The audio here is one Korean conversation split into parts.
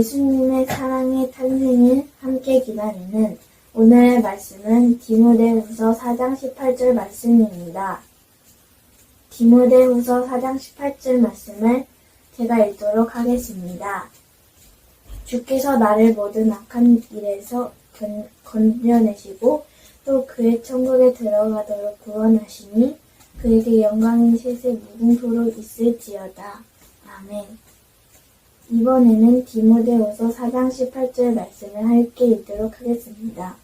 예수님의 사랑의 탄생을 함께 기다리는 오늘의 말씀은 디모데후서 4장 18절 말씀입니다. 디모데후서 4장 18절 말씀을 제가 읽도록 하겠습니다. 주께서 나를 모든 악한 일에서 견- 건져내시고 또 그의 천국에 들어가도록 구원하시니 그에게 영광이 세세 무궁토록 있을지어다. 아멘. 이번에는 디모데후서 4장 18절 말씀을 함께 읽도록 하겠습니다.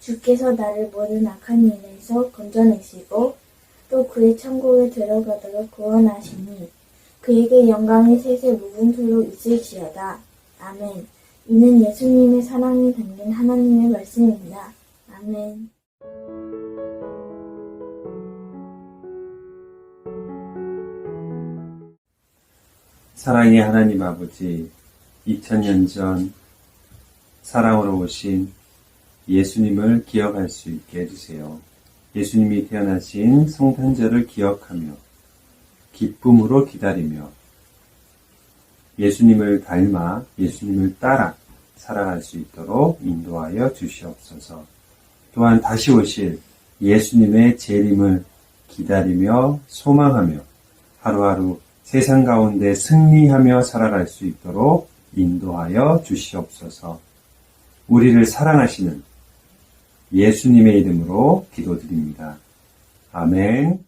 주께서 나를 모든 악한 일에서 건져내시고 또 그의 천국에 들어가도록 구원하시니 그에게 영광이 세세 무궁토록 있을지어다. 아멘. 이는 예수님의 사랑이 담긴 하나님의 말씀입니다. 아멘. 사랑의 하나님 아버지, 2000년 전 사랑으로 오신 예수님을 기억할 수 있게 해주세요. 예수님이 태어나신 성탄절을 기억하며 기쁨으로 기다리며 예수님을 닮아 예수님을 따라 살아갈 수 있도록 인도하여 주시옵소서. 또한 다시 오실 예수님의 재림을 기다리며 소망하며 하루하루 세상 가운데 승리하며 살아갈 수 있도록 인도하여 주시옵소서. 우리를 사랑하시는 예수님의 이름으로 기도드립니다. 아멘.